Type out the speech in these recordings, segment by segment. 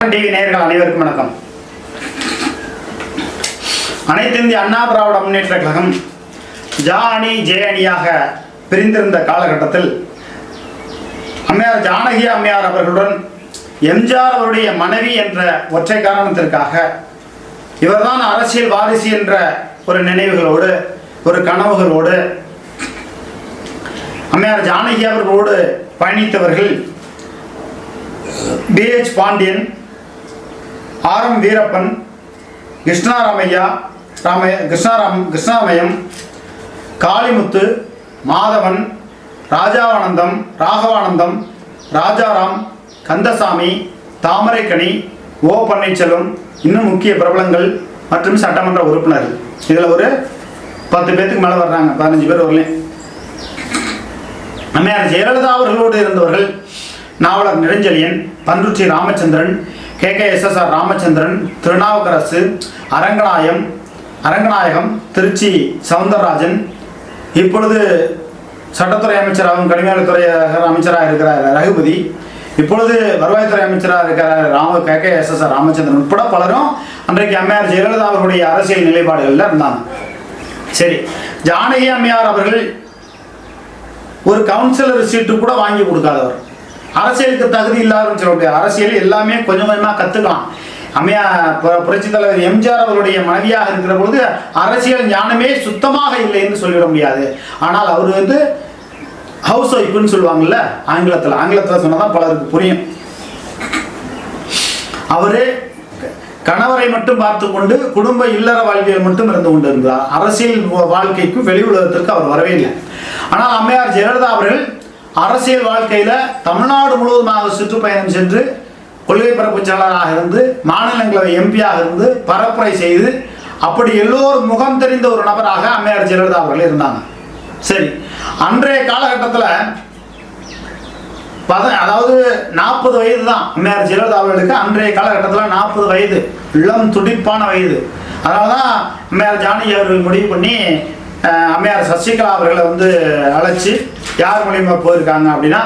TV அனைவருக்கும் வணக்கம். அனைத்து இந்திய அண்ணா திராவிட முன்னேற்ற கழகம் ஜா அணி ஜே அணியாக பிரிந்திருந்த காலகட்டத்தில் அம்மையார் ஜானகி அம்மையார் அவர்களுடன் எம்ஜிஆர் அவருடைய மனைவி என்ற ஒற்றை காரணத்திற்காக இவர்தான் அரசியல் வாரிசு என்ற ஒரு நினைவுகளோடு ஒரு கனவுகளோடு அம்மையார் ஜானகி அவர்களோடு பயணித்தவர்கள் P H Pandian R M Veerappan Krishnaramaiah Ramaiah Krishnaram கிருஷ்ணாமயம் Kalimuthu Madhavan ராஜாவானந்தம் ராகவானந்தம் ராஜாராம் கந்தசாமி தாமரைக்கனி ஓ பன்னீர்செல்வம் இன்னும் முக்கிய பிரபலங்கள் மற்றும் சட்டமன்ற உறுப்பினர்கள் இதில் ஒரு பத்து பேத்துக்கு மேலே வர்றாங்க பதினஞ்சு பேர் வரலையும் அம்மையார் ஜெயலலிதா அவர்களோடு இருந்தவர்கள் நாவலர் Nedunchezhiyan Panruti Ramachandran K. K. S. S. R. Ramachandran Thirunavukkarasu Aranganayam Aranganayagam Trichy Soundararajan. இப்பொழுது சட்டத்துறை அமைச்சராகவும் கடுமையாளத்துறை அமைச்சராக இருக்கிறார் ரகுபதி. இப்பொழுது வருவாய்த்துறை அமைச்சராக இருக்கிற Rama K. K. S. S. R. Ramachandran உட்பட பலரும் அன்றைக்கு அம்மையார் ஜெயலலிதா அவர்களுடைய அரசியல் நிலைப்பாடுகளில் இருந்தாங்க. சரி ஜானகி அம்மையார் அவர்கள் ஒரு கவுன்சிலர் சீட்டு கூட வாங்கி கொடுக்காதவர். அரசியலுக்கு தகுதி இல்லாதவன்னு சொல்ல முடியாது. அரசியல் எல்லாமே கொஞ்சம் கொஞ்சமாக கற்றுக்கலாம் அம்மையா புரட்சி தலைவர் எம்ஜிஆர் அவருடைய மனைவியாக இருக்கிற பொழுது அரசியல் ஞானமே சுத்தமாக இல்லை என்று சொல்லிவிட முடியாது. ஆனால் அவர் வந்து ஹவுஸ் ஒய்ஃப்னு சொல்லுவாங்கல்ல ஆங்கிலத்தில். ஆங்கிலத்தில் சொன்னதான் பலருக்கு புரியும். அவரு கணவரை மட்டும் பார்த்து கொண்டு குடும்ப இல்லற வாழ்வியல் மட்டும் இருந்து கொண்டு இருந்தார் அரசியல் வாழ்க்கைக்கும் வெளி உலகத்திற்கு அவர் வரவே இல்லை. ஆனால் அம்மையார் ஜெயலலிதா அவர்கள் அரசியல் வாழ்க்கையில தமிழ்நாடு முழுவதுமாக சுற்றுப்பயணம் சென்று கொள்கை பரப்பு செயலராக இருந்து மாநிலங்களவை எம்பியாக இருந்து பரப்புரை செய்து அப்படி எல்லோரும் முகம் தெரிந்த ஒரு நபராக அம்மையார் ஜெயலலிதா அவர்கள் இருந்தாங்க. சரி அன்றைய காலகட்டத்தில் பத அதாவது நாற்பது வயது தான் அம்மையார் ஜெயலலிதா அவர்களுக்கு. அன்றைய காலகட்டத்தில் நாற்பது வயது இளம் துடிப்பான வயது. அதனால தான் அம்மையார் ஜானகி அவர்கள் முடிவு பண்ணி அம்மையார் சசிகலா அவர்களை வந்து அழைச்சி யார் மூலியமாக போயிருக்காங்க அப்படின்னா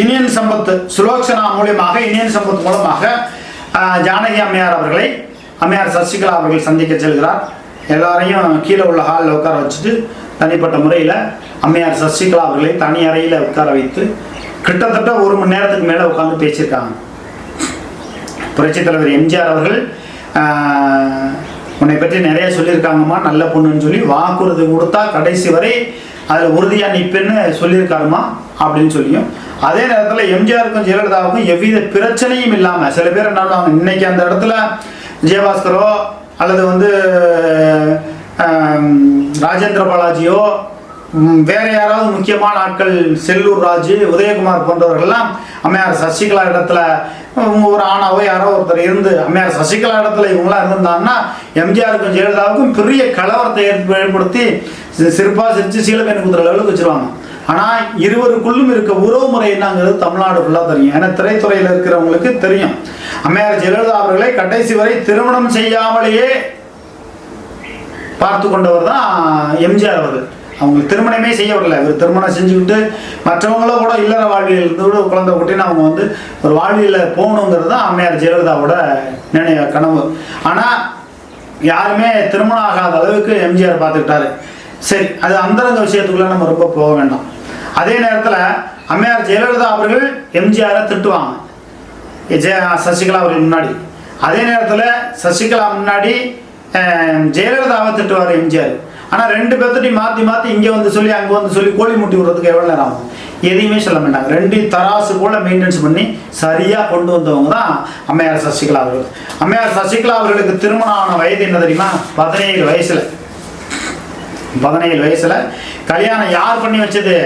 இனியன் சம்பத் சுலோச்சனா மூலியமாக இனியன் சம்பத் மூலமாக ஜானகி அம்மையார் அவர்களை அம்மையார் சசிகலா அவர்கள் சந்திக்க செல்கிறார். எல்லாரையும் கீழே உள்ள ஹாலில் உட்கார வச்சுட்டு தனிப்பட்ட முறையில் அம்மையார் சசிகலா அவர்களை தனி அறையில் உட்கார வைத்து கிட்டத்தட்ட ஒரு மணி நேரத்துக்கு மேலே உட்காந்து பேசியிருக்காங்க. புரட்சித் தலைவர் எம்ஜிஆர் அவர்கள் உன்னை பற்றி நிறைய சொல்லியிருக்காங்கம்மா நல்ல பொண்ணுன்னு சொல்லி வாக்குறுதி கொடுத்தா கடைசி வரை அதில் உறுதியாக நிற்பேன்னு சொல்லியிருக்காருமா அப்படின்னு சொல்லியும். அதே நேரத்தில் எம்ஜிஆருக்கும் ஜெயலலிதாவுக்கும் எவ்வித பிரச்சனையும் இல்லாமல் சில பேர் என்ன பண்ணுவாங்க இன்னைக்கு அந்த இடத்துல விஜயபாஸ்கரோ அல்லது வந்து ராஜேந்திர பாலாஜியோ வேற யாராவது முக்கியமான ஆட்கள் செல்லூர் ராஜு உதயகுமார் போன்றவர்கள்லாம் அம்மையார் சசிகலா இடத்துல ஒரு ஆணாவோ யாரோ ஒருத்தர் இருந்து அம்மையார் சசிகலா இடத்துல இவங்களாம் இருந்திருந்தாங்கன்னா எம்ஜிஆருக்கும் ஜெயலலிதாவுக்கும் பெரிய கலவரத்தை ஏற்ப- ஏற்படுத்தி சிறப்பாக சிறப்பா சிரிச்சு சீலக்கணி குத்துற லெவலுக்கு வச்சிருவாங்க. ஆனால் இருவருக்குள்ளும் இருக்க உறவு முறை என்னங்கிறது தமிழ்நாடு ஃபுல்லாக தெரியும். ஏன்னா திரைத்துறையில் இருக்கிறவங்களுக்கு தெரியும். அம்மையார் ஜெயலலிதா அவர்களை கடைசி வரை திருமணம் செய்யாமலேயே பார்த்து கொண்டவர் தான் எம்ஜிஆர் அவர்கள். அவங்களுக்கு திருமணமே செய்ய வரல இவர் திருமணம் செஞ்சுக்கிட்டு மற்றவங்கள கூட இல்லற வாழ்வியல் இருந்து கூட குழந்தை குட்டின்னு அவங்க வந்து ஒரு வாழ்வியில் போகணுங்கிறது தான் அம்மையார் ஜெயலலிதாவோட நினைவு கனவு. ஆனால் யாருமே திருமணம் ஆகாத அளவுக்கு எம்ஜிஆர் பார்த்துக்கிட்டாரு. சரி அது அந்தரங்க விஷயத்துக்குள்ள நம்ம ரொம்ப போக வேண்டாம். அதே நேரத்தில் அம்மையார் ஜெயலலிதா அவர்கள் எம்ஜிஆரை திட்டுவாங்க. ஜெய சசிகலா அவர்கள் முன்னாடி. அதே நேரத்தில் சசிகலா முன்னாடி ஜெயலலிதாவை திட்டுவார் எம்ஜிஆர். ஆனால் ரெண்டு பேர்த்திட்டையும் மாற்றி மாற்றி இங்கே வந்து சொல்லி அங்கே வந்து சொல்லி கோழி முட்டி விடுறதுக்கு எவ்வளோ நேரம் ஆகும்? எதையுமே சொல்ல மாட்டாங்க. ரெண்டையும் தராசு போல மெயின்டெனன்ஸ் பண்ணி சரியாக கொண்டு வந்தவங்க தான் அம்மையார் சசிகலா அவர்கள். அம்மையார் சசிகலா அவர்களுக்கு திருமணம் ஆன வயது என்ன தெரியுமா? பதினேழு வயசில். பதினேழு வயசுல. கல்யாணம் யார் பண்ணி வச்சது?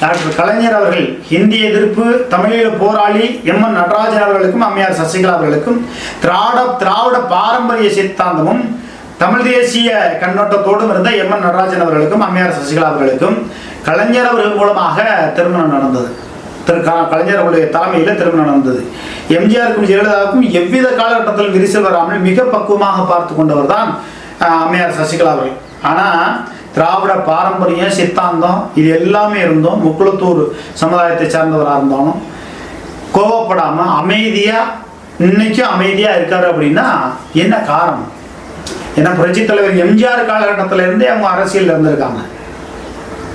டாக்டர் கலைஞர் அவர்கள். ஹிந்தி எதிர்ப்பு தமிழீழ போராளி எம். என். நடராஜன் அவர்களுக்கும் அம்மையார் சசிகலா அவர்களுக்கும் திராவிட திராவிட பாரம்பரிய சித்தாந்தமும் தமிழ் தேசிய கண்ணோட்டத்தோடும் இருந்த எம் என் நடராஜன் அவர்களுக்கும் அம்மையார் சசிகலா அவர்களுக்கும் கலைஞர் அவர்கள் மூலமாக திருமணம் நடந்தது. திரு கலைஞர் அவருடைய தலைமையில் திருமணம் நடந்தது. எம்ஜிஆருக்கும் ஜெயலலிதாவுக்கும் எவ்வித காலகட்டத்திலும் விரிசல் வராமல் மிக பக்குவமாக பார்த்து கொண்டவர் தான் அம்மையார் சசிகலா அவர்கள். ஆனால் திராவிட பாரம்பரியம் சித்தாந்தம் இது எல்லாமே இருந்தும் முக்குளத்தூர் சமுதாயத்தை சார்ந்தவராக இருந்தாலும் கோவப்படாமல் அமைதியாக இன்னைக்கும் அமைதியாக இருக்காரு அப்படின்னா என்ன காரணம்? ஏன்னா புரட்சி தலைவர் எம்ஜிஆர் காலகட்டத்திலேருந்தே அவங்க அரசியலில் இருந்திருக்காங்க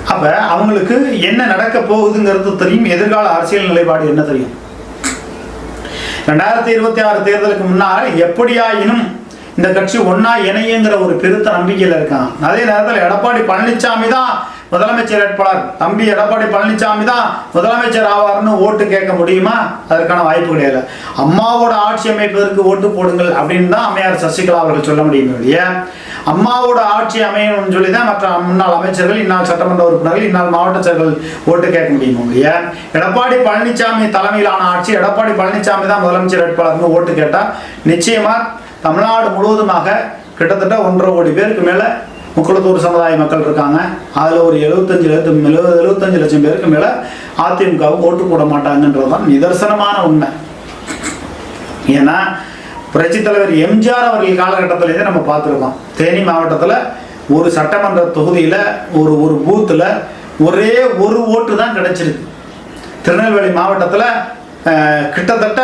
அப்ப அவங்களுக்கு என்ன நடக்க போகுதுங்கிறது தெரியும் எதிர்கால அரசியல் நிலைப்பாடு என்ன தெரியும்? ரெண்டாயிரத்தி இருபத்தி ஆறு தேர்தலுக்கு முன்னால் எப்படியாயினும் இந்த கட்சி ஒன்னா இணையுங்கிற ஒரு பெருத்த நம்பிக்கையில் இருக்கான் அதே நேரத்தில் எடப்பாடி பழனிசாமி தான் முதலமைச்சர் வேட்பாளர் தம்பி எடப்பாடி பழனிசாமி தான் முதலமைச்சர் ஆவார்னு ஓட்டு கேட்க முடியுமா? அதற்கான வாய்ப்பு கிடையாது அம்மாவோட ஆட்சி அமைப்பதற்கு ஓட்டு போடுங்கள் அப்படின்னு தான் அம்மையார் சசிகலா அவர்கள் சொல்ல முடியும் இல்லையா அம்மாவோட ஆட்சி அமையணும்னு சொல்லி தான் மற்ற முன்னாள் அமைச்சர்கள் இன்னால் சட்டமன்ற உறுப்பினர்கள் இன்னால் மாவட்ட செயல்கள் ஓட்டு கேட்க முடியும் இல்லையா எடப்பாடி பழனிசாமி தலைமையிலான ஆட்சி எடப்பாடி பழனிசாமி தான் முதலமைச்சர் வேட்பாளர்னு ஓட்டு கேட்டால் நிச்சயமா தமிழ்நாடு முழுவதுமாக கிட்டத்தட்ட ஒன்றரை கோடி பேருக்கு மேலே முக்குளத்தூர் சமுதாய மக்கள் இருக்காங்க. அதில் ஒரு எழுபத்தஞ்சு லட்சம் எழுபது எழுபத்தஞ்சு லட்சம் பேருக்கு மேலே அதிமுகவும் ஓட்டு போட மாட்டாங்கன்றது தான் நிதர்சனமான உண்மை. ஏன்னா புரட்சி தலைவர் எம்ஜிஆர் அவர்கள் காலகட்டத்திலேயே நம்ம பார்த்துருக்கோம். தேனி மாவட்டத்தில் ஒரு சட்டமன்ற தொகுதியில் ஒரு ஒரு பூத்தில் ஒரே ஒரு ஓட்டு தான் கிடைச்சிருக்கு. திருநெல்வேலி மாவட்டத்தில் கிட்டத்தட்ட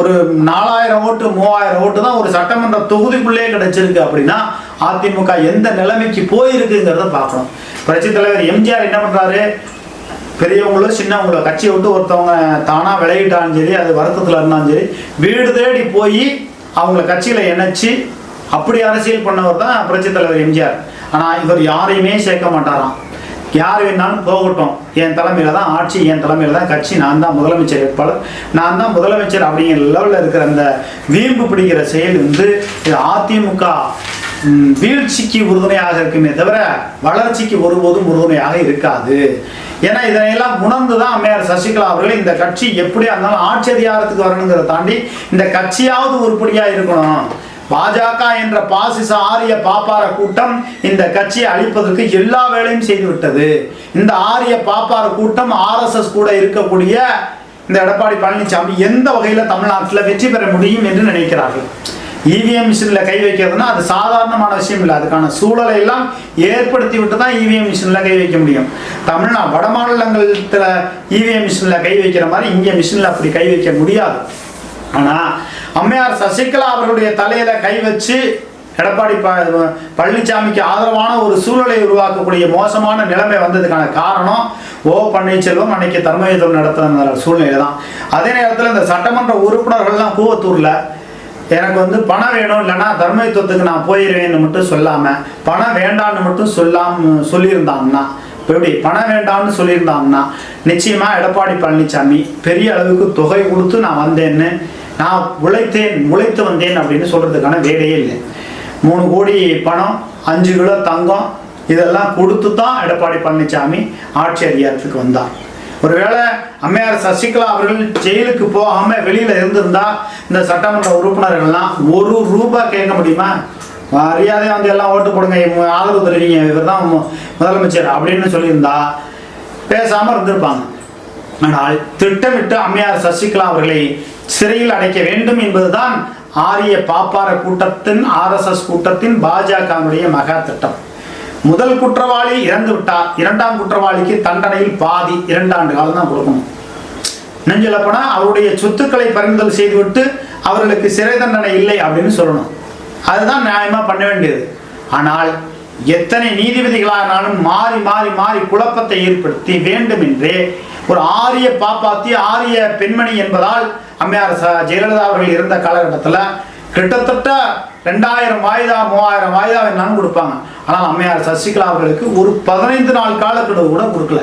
ஒரு நாலாயிரம் ஓட்டு மூவாயிரம் ஓட்டு தான் ஒரு சட்டமன்ற தொகுதிக்குள்ளேயே கிடைச்சிருக்கு அப்படின்னா அதிமுக எந்த நிலைமைக்கு போயிருக்குங்கிறத பார்க்கணும். புரட்சி தலைவர் எம்ஜிஆர் என்ன பண்ணுறாரு பெரியவங்களோ சின்னவங்களோ கட்சியை விட்டு ஒருத்தவங்க தானாக விளையிட்டாலும் சரி அது வருத்தத்தில் இருந்தாலும் சரி வீடு தேடி போய் அவங்கள கட்சியில் இணைச்சி அப்படி அரசியல் பண்ணவர் தான் புரட்சித் தலைவர் எம்ஜிஆர். ஆனால் இவர் யாரையுமே சேர்க்க மாட்டாராம். யார் வேணாலும் போகட்டும். என் தலைமையில் தான் ஆட்சி என் தலைமையில் தான் கட்சி. நான் தான் முதலமைச்சர் வேட்பாளர். நான் தான் முதலமைச்சர் அப்படிங்கிற லெவலில் இருக்கிற அந்த வீம்பு பிடிக்கிற செயல் வந்து அதிமுக வீழ்ச்சிக்கு உறுதுணையாக இருக்குமே தவிர வளர்ச்சிக்கு ஒருபோதும் உறுதுணையாக இருக்காது. ஏன்னா இதனையெல்லாம் உணர்ந்து தான் அம்மையார் சசிகலா அவர்கள் இந்த கட்சி எப்படியா இருந்தாலும் ஆட்சி அதிகாரத்துக்கு வரணுங்கிறத தாண்டி இந்த கட்சியாவது உருப்படியாக இருக்கணும். பாஜக என்ற பாசிச ஆரிய பாப்பார கூட்டம் இந்த கட்சியை அழிப்பதற்கு எல்லா வேலையும் செய்துவிட்டது. இந்த ஆரிய பாப்பார கூட்டம் ஆர்எஸ்எஸ் கூட இருக்கக்கூடிய இந்த எடப்பாடி பழனிசாமி எந்த வகையில் தமிழ்நாட்டில் வெற்றி பெற முடியும் என்று நினைக்கிறார்கள்? இவிஎம் மிஷினில் கை வைக்கிறதுனா அது சாதாரணமான விஷயம் இல்லை. அதுக்கான சூழலை எல்லாம் ஏற்படுத்தி விட்டு தான் இவிஎம் மிஷினில் கை வைக்க முடியும். தமிழ்நா வட மாநிலங்களில் இவிஎம் மிஷினில் கை வைக்கிற மாதிரி இங்கே மிஷினில் அப்படி கை வைக்க முடியாது. ஆனால் அம்மையார் சசிகலா அவருடைய தலையில கை வச்சு எடப்பாடி ப- பழனிசாமிக்கு ஆதரவான ஒரு சூழலை உருவாக்கக்கூடிய மோசமான நிலைமை வந்ததுக்கான காரணம் ஓ பன்னீர்செல்வம் அன்னைக்கு தர்மயுத்தம் நடத்தின சூழ்நிலை தான் அதே நேரத்தில் இந்த சட்டமன்ற உறுப்பினர்கள்லாம் கூவத்தூரில் எனக்கு வந்து பணம் வேணும் இல்லைன்னா தர்மயுத்தத்துக்கு நான் போயிடுவேன்னு மட்டும் சொல்லாமல் பணம் வேண்டான்னு மட்டும் சொல்லாம சொல்லியிருந்தாங்கன்னா இப்போ எப்படி பணம் வேண்டாம்னு சொல்லியிருந்தாங்கன்னா நிச்சயமாக எடப்பாடி பழனிசாமி பெரிய அளவுக்கு தொகை கொடுத்து நான் வந்தேன்னு நான் உழைத்தேன் உழைத்து வந்தேன் அப்படின்னு சொல்கிறதுக்கான வேலையே இல்லை. மூணு கோடி பணம் அஞ்சு கிலோ தங்கம் இதெல்லாம் கொடுத்து தான் எடப்பாடி பழனிசாமி ஆட்சி அதிகாரத்துக்கு வந்தார். ஒருவேளை அம்மையார் சசிகலா அவர்கள் ஜெயிலுக்கு போகாம வெளியில் இருந்திருந்தா இந்த சட்டமன்ற உறுப்பினர்கள்லாம் ஒரு ரூபாய் கேட்க முடியுமா? மரியாதையாக வந்து எல்லாம் ஓட்டு போடுங்க இவங்க ஆதரவு தருவீங்க இவர் தான் முதலமைச்சர் அப்படின்னு சொல்லியிருந்தா பேசாமல் இருந்திருப்பாங்க. ஆனால் திட்டமிட்டு அம்மையார் சசிகலா அவர்களை சிறையில் அடைக்க வேண்டும் என்பதுதான் ஆரிய பாப்பார கூட்டத்தின் ஆர்எஸ்எஸ் கூட்டத்தின் பாஜகவுடைய மகா திட்டம். முதல் குற்றவாளி இறந்து விட்டார். இரண்டாம் குற்றவாளிக்கு தண்டனையில் பாதி இரண்டாண்டு காலம் தான் கொடுக்கணும். நெஞ்சில போனா அவருடைய சொத்துக்களை பறிமுதல் செய்துவிட்டு அவர்களுக்கு சிறை தண்டனை இல்லை அப்படின்னு சொல்லணும். அதுதான் நியாயமா பண்ண வேண்டியது. ஆனால் எத்தனை நீதிபதிகளானாலும் மாறி மாறி மாறி குழப்பத்தை ஏற்படுத்தி வேண்டுமென்றே ஒரு ஆரிய பாப்பாத்தி ஆரிய பெண்மணி என்பதால் அம்மையார் ச- ஜெயலலிதா அவர்கள் இருந்த காலகட்டத்தில் கிட்டத்தட்ட ரெண்டாயிரம் வாய்தா மூவாயிரம் வாய்தா வேணாலும் கொடுப்பாங்க. ஆனால் அம்மையார் சசிகலா அவர்களுக்கு ஒரு பதினைந்து நாள் காலக்கெடு கூட கொடுக்கல.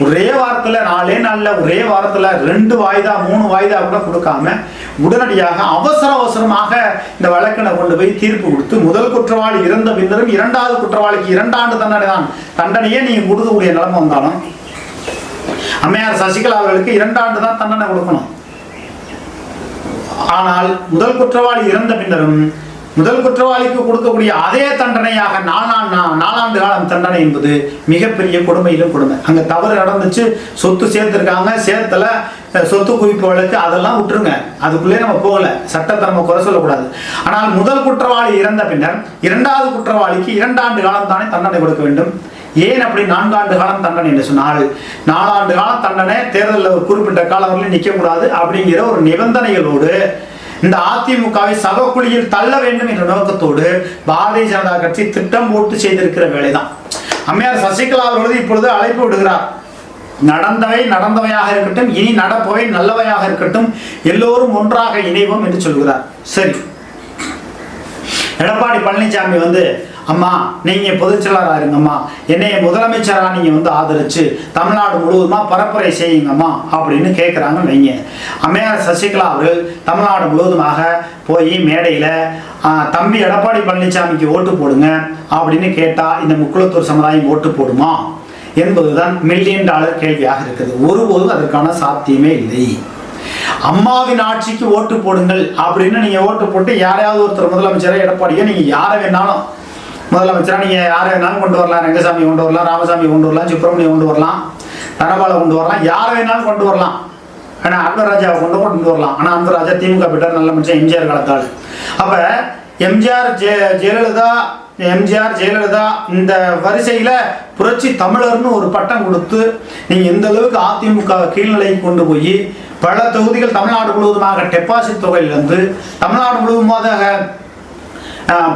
ஒரே வாரத்தில் நாலே நாளில் ஒரே வாரத்தில் ரெண்டு வாய்தா மூணு வாய்தா கூட கொடுக்காம உடனடியாக அவசர அவசரமாக இந்த வழக்கினை கொண்டு போய் தீர்ப்பு கொடுத்து முதல் குற்றவாளி இறந்த பின்னரும் இரண்டாவது குற்றவாளிக்கு இரண்டாண்டு தண்டனை தான். தண்டனையே நீங்கள் கொடுக்கக்கூடிய நிலைமை வந்தாலும் அம்மையார் சசிகலா அவர்களுக்கு இரண்டாண்டு தான் தண்டனை கொடுக்கணும். ஆனால் முதல் குற்றவாளி இறந்த பின்னரும் முதல் குற்றவாளிக்கு கொடுக்கக்கூடிய அதே தண்டனையாக நாலாம் நாலாண்டு காலம் தண்டனை என்பது மிகப்பெரிய கொடுமையிலும் கொடுமை. அங்க தவறு நடந்துச்சு சொத்து சேர்த்துருக்காங்க சேர்த்தல சொத்து குவிப்பு வழக்கு அதெல்லாம் விட்டுருங்க. அதுக்குள்ளே நம்ம போகல. சட்டத்தை நம்ம குறை சொல்லக்கூடாது. ஆனால் முதல் குற்றவாளி இறந்த பின்னர் இரண்டாவது குற்றவாளிக்கு இரண்டாண்டு காலம் தானே தண்டனை கொடுக்க வேண்டும். ஏன் அப்படி நான்காண்டு காலம் தண்டனை என்று சொன்னால் நாலாண்டு காலம் தண்டனை தேர்தலில் ஒரு குறிப்பிட்ட காலம் வரையிலும் நிற்கக்கூடாது அப்படிங்கிற ஒரு நிபந்தனைகளோடு இந்த அதிமுகவை சவக்குழியில் தள்ள வேண்டும் என்ற நோக்கத்தோடு பாரதிய ஜனதா கட்சி திட்டம் போட்டு செய்திருக்கிற வேலைதான். அம்மையார் சசிகலா அவர்களது இப்பொழுது அழைப்பு விடுகிறார். நடந்தவை நடந்தவையாக இருக்கட்டும் இனி நடப்பவை நல்லவையாக இருக்கட்டும் எல்லோரும் ஒன்றாக இணைவோம் என்று சொல்கிறார். சரி. எடப்பாடி பழனிசாமி வந்து அம்மா நீங்கள் பொதுச் செயலாளரா இருங்கம்மா. என்னைய முதலமைச்சராக நீங்கள் வந்து ஆதரித்து தமிழ்நாடு முழுவதுமாக பரப்புரை செய்யுங்கம்மா அப்படின்னு கேட்குறாங்கன்னு வைங்க. அம்மையார் சசிகலா அவர்கள் தமிழ்நாடு முழுவதுமாக போய் மேடையில் தம்பி எடப்பாடி பழனிசாமிக்கு ஓட்டு போடுங்க அப்படின்னு கேட்டால் இந்த முக்குளத்தூர் சமுதாயம் ஓட்டு போடுமா? என்பதுதான் மில்லியன் டாலர் கேள்வியாக இருக்குது. ஒருபோதும் அதற்கான சாத்தியமே இல்லை. அம்மாவின் ஆட்சிக்கு ஓட்டு போடுங்கள் அப்படின்னு நீங்க ஓட்டு போட்டு யாரையாவது ஒருத்தர் முதலமைச்சரை எடப்பாடியோ நீங்க யாரை வேணாலும் முதலமைச்சரா நீங்க யாரை வேணாலும் கொண்டு வரலாம். ரங்கசாமி கொண்டு வரலாம் ராமசாமி கொண்டு வரலாம் சுப்பிரமணியம் கொண்டு வரலாம் தனபாலை கொண்டு வரலாம் யாரை வேணாலும் கொண்டு வரலாம். ஆனா அன்பர் ராஜாவை கொண்டு கொண்டு வரலாம். ஆனா அன்பர் ராஜா திமுக பெற்றார் நல்ல மனுஷன் எம்ஜிஆர் காலத்தாள். அப்ப எம்ஜிஆர் ஜெ ஜெயலலிதா எம்ஜிஆர் ஜெயலலிதா இந்த வரிசையில புரட்சி தமிழர்னு ஒரு பட்டம் கொடுத்து நீங்க எந்த அளவுக்கு அதிமுக கீழ்நிலைக்கு கொண்டு போய் பல தொகுதிகள் தமிழ்நாடு முழுவதுமாக டெபாசிட் தொகையிலிருந்து தமிழ்நாடு முழுவதுமாக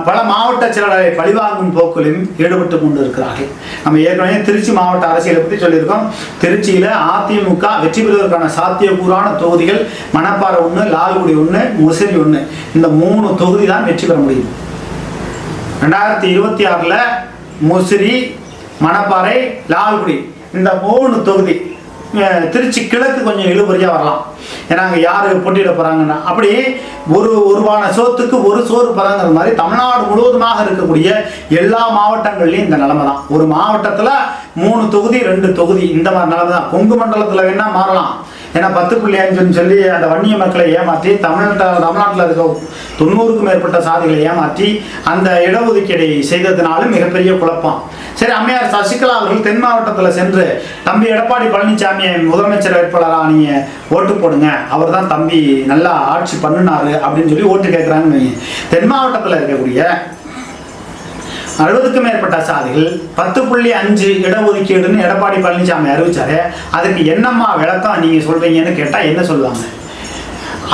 பல மாவட்ட செயலாளரை பழிவாங்கும் போக்கிலும் ஈடுபட்டு கொண்டு இருக்கிறார்கள் நம்ம ஏற்கனவே திருச்சி மாவட்ட அரசியலை பற்றி சொல்லியிருக்கோம். திருச்சியில் அதிமுக வெற்றி பெறுவதற்கான சாத்தியக்கூறான தொகுதிகள் மணப்பாறை ஒன்று லால்குடி ஒன்று முசிறி ஒன்று இந்த மூணு தொகுதி தான் வெற்றி பெற முடியும். ரெண்டாயிரத்தி இருபத்தி ஆறில் முசிறி மணப்பாறை லால்குடி இந்த மூணு தொகுதி திருச்சி கிழக்கு கொஞ்சம் இழுபறியாக வரலாம். ஏன்னா அங்கே யார் போட்டியிட போகிறாங்கன்னா அப்படி ஒரு ஒருவான சோத்துக்கு ஒரு சோறு பதங்கிற மாதிரி தமிழ்நாடு முழுவதுமாக இருக்கக்கூடிய எல்லா மாவட்டங்கள்லையும் இந்த நிலைமை தான். ஒரு மாவட்டத்தில் மூணு தொகுதி ரெண்டு தொகுதி இந்த மாதிரி நிலைமை தான். கொங்கு மண்டலத்தில் வேணால் மாறலாம். ஏன்னா பத்து புள்ளி அஞ்சுன்னு சொல்லி அந்த வன்னிய மக்களை ஏமாற்றி தமிழ்நாட்டில் தமிழ்நாட்டில் இருக்க தொண்ணூறுக்கும் மேற்பட்ட சாதிகளை ஏமாற்றி அந்த இடஒதுக்கீடை செய்ததுனாலும் மிகப்பெரிய குழப்பம். சரி அம்மையார் சசிகலா அவர்கள் தென் மாவட்டத்தில் சென்று தம்பி எடப்பாடி பழனிசாமியை முதலமைச்சர் வேட்பாளராக நீங்கள் ஓட்டு போடுங்க. அவர் தான் தம்பி நல்லா ஆட்சி பண்ணினாரு அப்படின்னு சொல்லி ஓட்டு கேட்குறாங்கன்னு தென் மாவட்டத்தில் இருக்கக்கூடிய அறுபதுக்கும் மேற்பட்ட சாதிகள் பத்து புள்ளி அஞ்சு இடஒதுக்கீடுன்னு எடப்பாடி பழனிசாமி அறிவிச்சாரு. அதுக்கு என்னம்மா விளக்கம் நீங்க சொல்றீங்கன்னு கேட்டா என்ன சொல்லுவாங்க?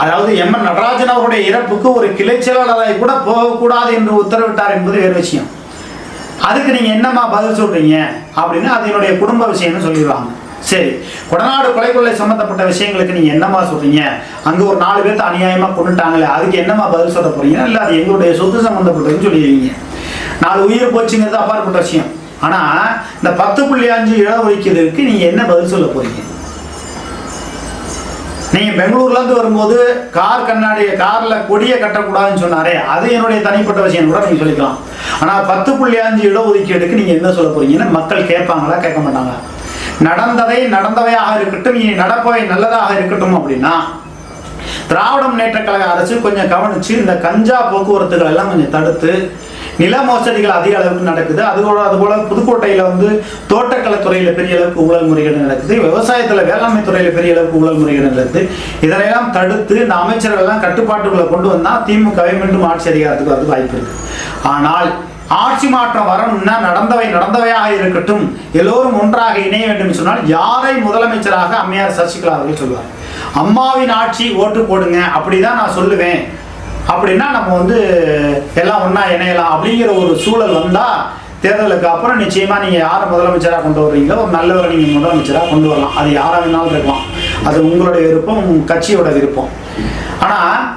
அதாவது எம் என் நடராஜன் அவருடைய இறப்புக்கு ஒரு கிளை செயலாளராய் கூட போகக்கூடாது என்று உத்தரவிட்டார் என்பது வேறு விஷயம். அதுக்கு நீங்கள் என்னம்மா பதில் சொல்கிறீங்க அப்படின்னு அது என்னுடைய குடும்ப விஷயம்னு சொல்லிடுவாங்க. சரி கொடநாடு கொலை கொள்ளை சம்மந்தப்பட்ட விஷயங்களுக்கு நீங்கள் என்னம்மா சொல்கிறீங்க அங்கே ஒரு நாலு பேர்த்த அநியாயமாக கொண்டுட்டாங்களே அதுக்கு என்னம்மா பதில் சொல்ல போகிறீங்க இல்லை அது எங்களுடைய சொத்து சம்மந்தப்பட்டதுன்னு சொல்லிடுவீங்க. நாலு உயிர் போச்சுங்கிறது அப்பாற்பட்ட விஷயம். ஆனால் இந்த பத்து புள்ளி அஞ்சு இடம் வைக்கிறதுக்கு நீங்கள் என்ன பதில் சொல்ல போகிறீங்க நீங்க பெங்களூர்லேருந்து வரும்போது கார் கண்ணாடி காரில் கொடியை கட்டக்கூடாதுன்னு சொன்னாரே அது என்னுடைய தனிப்பட்ட விஷயம் கூட நீங்கள் சொல்லிக்கலாம். ஆனால் பத்து புள்ளி அஞ்சு இடஒதுக்கீடுக்கு நீங்கள் என்ன சொல்ல போறீங்கன்னு மக்கள் கேட்பாங்களா கேட்க மாட்டாங்க நடந்ததை நடந்தவையாக இருக்கட்டும் இனி நடப்பவை நல்லதாக இருக்கட்டும் அப்படின்னா திராவிட முன்னேற்ற கழக அரசு கொஞ்சம் கவனித்து இந்த கஞ்சா போக்குவரத்துகள் எல்லாம் கொஞ்சம் தடுத்து நில மோசடிகள் அதிக அளவுக்கு நடக்குது. அதுபோல அதுபோல புதுக்கோட்டையில வந்து தோட்டக்கலைத்துறையில பெரிய அளவுக்கு ஊழல் முறைகள் நடக்குது. விவசாயத்துல வேளாண்மை துறையில பெரிய அளவுக்கு ஊழல் முறைகள் நடக்குது. இதனையெல்லாம் தடுத்து இந்த அமைச்சர்கள் எல்லாம் கட்டுப்பாட்டுக்குள்ள கொண்டு வந்தா திமுகவை மீண்டும் ஆட்சி அதிகாரத்துக்கு வரது வாய்ப்பு இருக்கு. ஆனால் ஆட்சி மாற்றம் வரணும்னா நடந்தவை நடந்தவையாக இருக்கட்டும். எல்லோரும் ஒன்றாக இணைய வேண்டும் சொன்னால் யாரை முதலமைச்சராக அம்மையார் சசிகலா அவர்கள் சொல்வார்? அம்மாவின் ஆட்சி ஓட்டு போடுங்க. அப்படிதான் நான் சொல்லுவேன். அப்படின்னா நம்ம வந்து எல்லாம் ஒன்றா இணையலாம் அப்படிங்கிற ஒரு சூழல் வந்தால் தேர்தலுக்கு அப்புறம் நிச்சயமாக நீங்கள் யாரை முதலமைச்சராக கொண்டு வர்றீங்களோ ஒரு நல்லவரை நீங்கள் முதலமைச்சராக கொண்டு வரலாம். அது யாராக வேணாலும் இருக்கலாம். அது உங்களுடைய விருப்பம் உங்கள் கட்சியோட விருப்பம். ஆனால்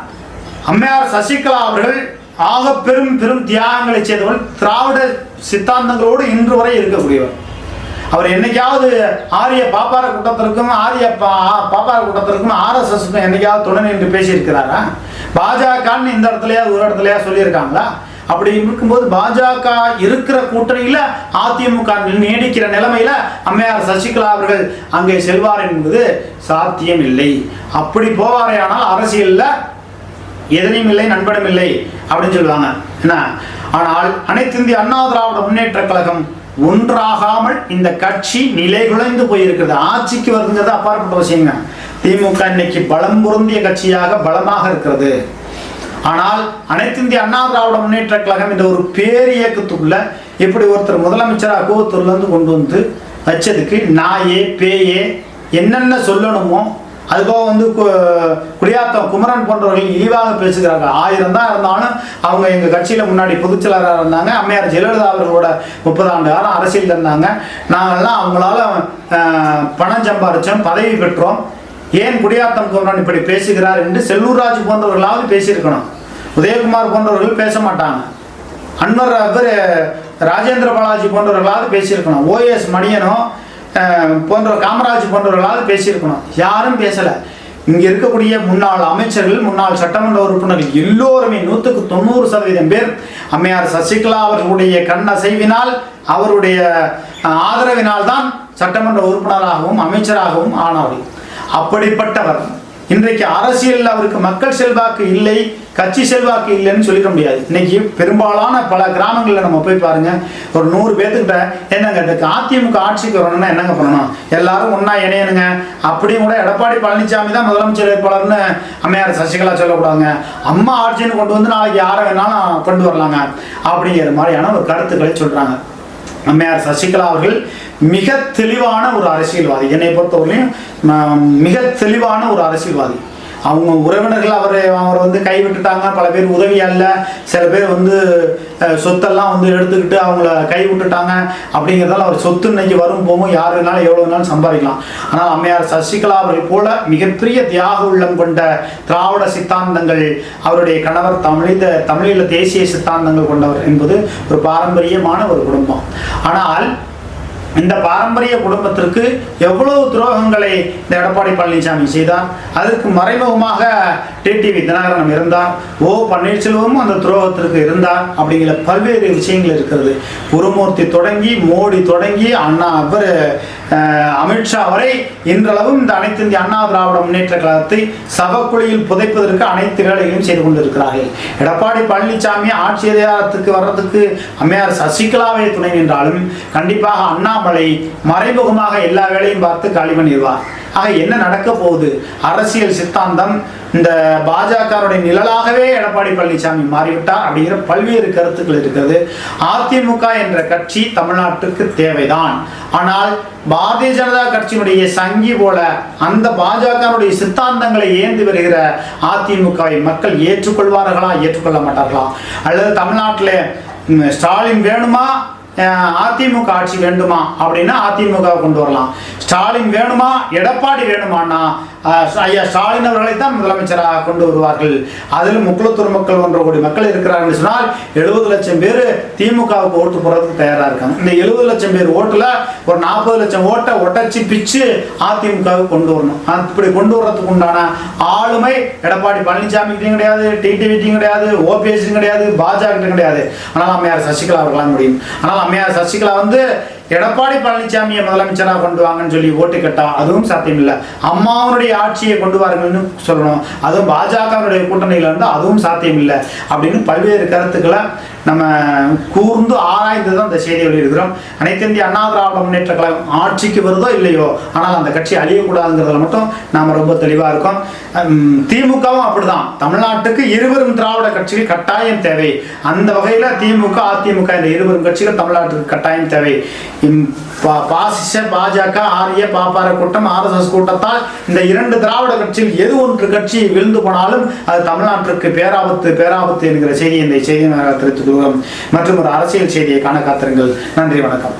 அம்மையார் சசிகலா அவர்கள் ஆக பெரும் பெரும் தியாகங்களை செய்தவர் திராவிட சித்தாந்தங்களோடு இன்று வரை இருக்கக்கூடியவர். அவர் என்னைக்காவது ஆரிய பாப்பார கூட்டத்திற்கும் ஆரிய பா- பாப்பார கூட்டத்திற்கும் ஆர்எஸ்எஸ்க்கும் என்னைக்காவது துணை நின்று பேசியிருக்கிறாரா? பாஜகன்னு இந்த இடத்துலயா ஒரு இடத்துலயா சொல்லியிருக்காங்களா? அப்படி இருக்கும்போது பாஜக இருக்கிற கூட்டணியில அதிமுக நீடிக்கிற நிலைமையில அம்மையார் சசிகலா அவர்கள் அங்கே செல்வார் என்பது சாத்தியம் இல்லை அப்படி போவாரே ஆனால் அரசியல்ல எதனையும் இல்லை நண்பனும் இல்லை அப்படின்னு சொல்லுவாங்க. என்ன? ஆனால் அனைத்து இந்திய அண்ணா திராவிட முன்னேற்ற கழகம் ஒன்றாகாமல் இந்த கட்சி நிலை குலைந்து போயிருக்கிறது. ஆட்சிக்கு வருதுங்கிறது அப்பாற்பட்ட விஷயங்க. திமுக இன்னைக்கு பலம் பொருந்திய கட்சியாக பலமாக இருக்கிறது. ஆனால் அனைத்து இந்திய அண்ணா திராவிட முன்னேற்ற கழகம் என்ற ஒரு பேர் இயக்கத்துக்குள்ள இப்படி ஒருத்தர் முதலமைச்சராக கூவத்தூர்லேருந்து கொண்டு வந்து வச்சதுக்கு நாயே பேயே என்னென்ன சொல்லணுமோ அதுபோக வந்து கு- குடியாத்தம் குமரன் போன்றவர்கள் இழிவாக பேசுகிறாங்க ஆயிரம் தான் இருந்தாலும் அவங்க எங்கள் கட்சியில் முன்னாடி பொதுச்செயலாளராக இருந்தாங்க. அம்மையார் ஜெயலலிதா அவர்களோட முப்பது ஆண்டு காலம் அரசியல் இருந்தாங்க. நாங்கள்லாம் அவங்களால பணம் சம்பாரித்தோம் பதவி பெற்றோம். ஏன் குடியாத்தம் குமரன் இப்படி பேசுகிறார் என்று செல்லூர்ராஜ் போன்றவர்களாவது பேசியிருக்கணும். உதயகுமார் போன்றவர்கள் பேச மாட்டாங்க. அன்வர் அவர் ராஜேந்திர பாலாஜி போன்றவர்களாவது பேசியிருக்கணும். ஓஎஸ் மணியனோ போன்ற காமராஜ் போன்றவர்களாவது பேசியிருக்கணும். யாரும் பேசலை. இங்கே இருக்கக்கூடிய முன்னாள் அமைச்சர்கள் முன்னாள் சட்டமன்ற உறுப்பினர்கள் எல்லோருமே நூற்றுக்கு தொண்ணூறு சதவீதம் பேர் அம்மையார் சசிகலா அவர்களுடைய கண்ணசைவினால் அவருடைய ஆதரவினால் தான் சட்டமன்ற உறுப்பினராகவும் அமைச்சராகவும் ஆனார்கள். அப்படிப்பட்டவர். இன்றைக்கு அரசியலில் அவருக்கு மக்கள் செல்வாக்கு இல்லை கட்சி செல்வாக்கு இல்லைன்னு சொல்லிட முடியாது. இன்னைக்கு பெரும்பாலான பல கிராமங்களில் நம்ம போய் பாருங்க ஒரு நூறு பேர்த்துக்கிட்ட என்னங்க இதுக்கு அதிமுக ஆட்சிக்கு வரணும்னா என்னங்க பண்ணணும்? எல்லாரும் ஒன்றா இணையணுங்க. அப்படியும் கூட எடப்பாடி பழனிசாமி தான் முதலமைச்சர் வேட்பாளர்னு அம்மையார் சசிகலா சொல்லக்கூடாங்க அம்மா ஆட்சின்னு கொண்டு வந்து நாளைக்கு யாரை வேணாலும் கொண்டு வரலாங்க. அப்படிங்கிற மாதிரியான ஒரு கருத்துக்களை சொல்றாங்க. அம்மையார் சசிகலா அவர்கள் மிக தெளிவான ஒரு அரசியல்வாதி. என்னை பொறுத்தவரையிலும் மிக தெளிவான ஒரு அரசியல்வாதி. அவங்க உறவினர்கள் அவரை அவர் வந்து கைவிட்டுட்டாங்க. பல பேர் உதவி அல்ல. சில பேர் வந்து சொத்தெல்லாம் வந்து எடுத்துக்கிட்டு அவங்கள கைவிட்டுட்டாங்க. அப்படிங்கிறதால அவர் சொத்து இன்னைக்கு வரும் போகும். யார் வேணாலும் எவ்வளோ வேணாலும் சம்பாதிக்கலாம். ஆனால் அம்மையார் சசிகலா அவர்கள் போல மிகப்பெரிய தியாக உள்ளம் கொண்ட திராவிட சித்தாந்தங்கள் அவருடைய கணவர் தமிழித தமிழீழ தேசிய சித்தாந்தங்கள் கொண்டவர் என்பது ஒரு பாரம்பரியமான ஒரு குடும்பம். ஆனால் இந்த பாரம்பரிய குடும்பத்திற்கு எவ்வளவு துரோகங்களை இந்த எடப்பாடி பழனிசாமி செய்தார்? அதற்கு மறைமுகமாக டிடிவி தினகரன் இருந்தார். ஓ பன்னீர்செல்வமும் அந்த துரோகத்திற்கு இருந்தார் அப்படிங்கிற பல்வேறு விஷயங்கள் இருக்கிறது. குருமூர்த்தி தொடங்கி மோடி தொடங்கி அண்ணா அவர் அமித்ஷா வரை இன்றளவும் இந்த அனைத்து இந்திய அண்ணா திராவிட முன்னேற்ற கழகத்தை சவக்குழியில் புதைப்பதற்கு அனைத்து வேலைகளையும் செய்து கொண்டிருக்கிறார்கள். எடப்பாடி பழனிசாமி ஆட்சி அதிகாரத்துக்கு வர்றதுக்கு அம்மையார் சசிகலாவை துணை நின்றாலும் கண்டிப்பாக அண்ணாமலை மறைமுகமாக எல்லா வேலையும் பார்த்து களிமண் இருவார் ஆக என்ன நடக்க போகுது? அரசியல் சித்தாந்தம் இந்த பாஜகவுடைய நிழலாகவே எடப்பாடி பழனிசாமி மாறிவிட்டா அப்படிங்கிற பல்வேறு கருத்துக்கள் இருக்கிறது. அதிமுக என்ற கட்சி தமிழ்நாட்டுக்கு தேவைதான். ஆனால் பாரதிய ஜனதா கட்சியினுடைய சங்கி போல அந்த பாஜகவுடைய சித்தாந்தங்களை ஏந்தி வருகிற அதிமுகவை மக்கள் ஏற்றுக்கொள்வார்களா? ஏற்றுக்கொள்ள மாட்டார்களா? அல்லது தமிழ்நாட்டில் ஸ்டாலின் வேணுமா? அதிமுக ஆட்சி வேண்டுமா அப்படின்னா அதிமுகவை கொண்டு வரலாம். ஸ்டாலின் வேணுமா? எடப்பாடி வேணுமானா ஐயா ஸ்டாலின் அவர்களை தான் முதலமைச்சராக கொண்டு வருவார்கள். அதில் முக்குளத்தூர் மக்கள் ஒன்றரை கோடி மக்கள் இருக்கிறார்கள் சொன்னால் எழுபது லட்சம் பேர் திமுகவுக்கு ஓட்டு போகிறதுக்கு தயாராக இருக்காங்க. இந்த எழுபது லட்சம் பேர் ஓட்டில் ஒரு நாற்பது லட்சம் ஓட்டை ஒட்டச்சி பிச்சு அதிமுகவுக்கு கொண்டு வரணும். இப்படி கொண்டு வர்றதுக்கு உண்டான ஆளுமை எடப்பாடி பழனிசாமிகிட்டையும் கிடையாது டிடிவிட்டையும் கிடையாது ஓபிஎஸ்டும் கிடையாது பாஜக கிடையாது. ஆனால் அம்மையார் சசிகலா அவர்களால் முடியும். ஆனால் அம்மையார் சசிகலா வந்து எடப்பாடி பழனிசாமியை முதலமைச்சராக கொண்டு வாங்கன்னு சொல்லி ஓட்டு கேட்டா அதுவும் சாத்தியம் இல்லை அம்மாவனுடைய ஆட்சியை கொண்டு வாருங்கள்னு சொல்லணும். அதுவும் பாஜகவுடைய கூட்டணியில் இருந்து அதுவும் சாத்தியம் இல்லை அப்படின்னு பல்வேறு கருத்துக்களை நம்ம கூர்ந்து ஆராய்ந்து தான் இந்த செய்தியை வெளியிடுகிறோம். அனைத்து இந்திய அண்ணா திராவிட முன்னேற்ற கழகம் ஆட்சிக்கு வருதோ இல்லையோ ஆனால் அந்த கட்சி அழியக்கூடாதுங்கிறதுல மட்டும் நாம் ரொம்ப தெளிவாக இருக்கோம். திமுகவும் அப்படிதான். தமிழ்நாட்டுக்கு இருவரும் திராவிட கட்சிகள் கட்டாயம் தேவை. அந்த வகையில் திமுக அதிமுக இந்த இருவரும் கட்சிகள் தமிழ்நாட்டுக்கு கட்டாயம் தேவை. பாசிச பாஜக ஆரிய பாப்பார கூட்டம் ஆர்எஸ்எஸ் கூட்டத்தால் இந்த இரண்டு திராவிட கட்சியில் எது ஒன்று கட்சி விழுந்து போனாலும் அது தமிழ்நாட்டிற்கு பேராபத்து பேராபத்து என்கிற செய்தி இந்த செய்தி தெரிவித்துக் கொள்கிறோம். மற்றும் ஒரு அரசியல் செய்தியை காண காத்திருங்கள். நன்றி வணக்கம்.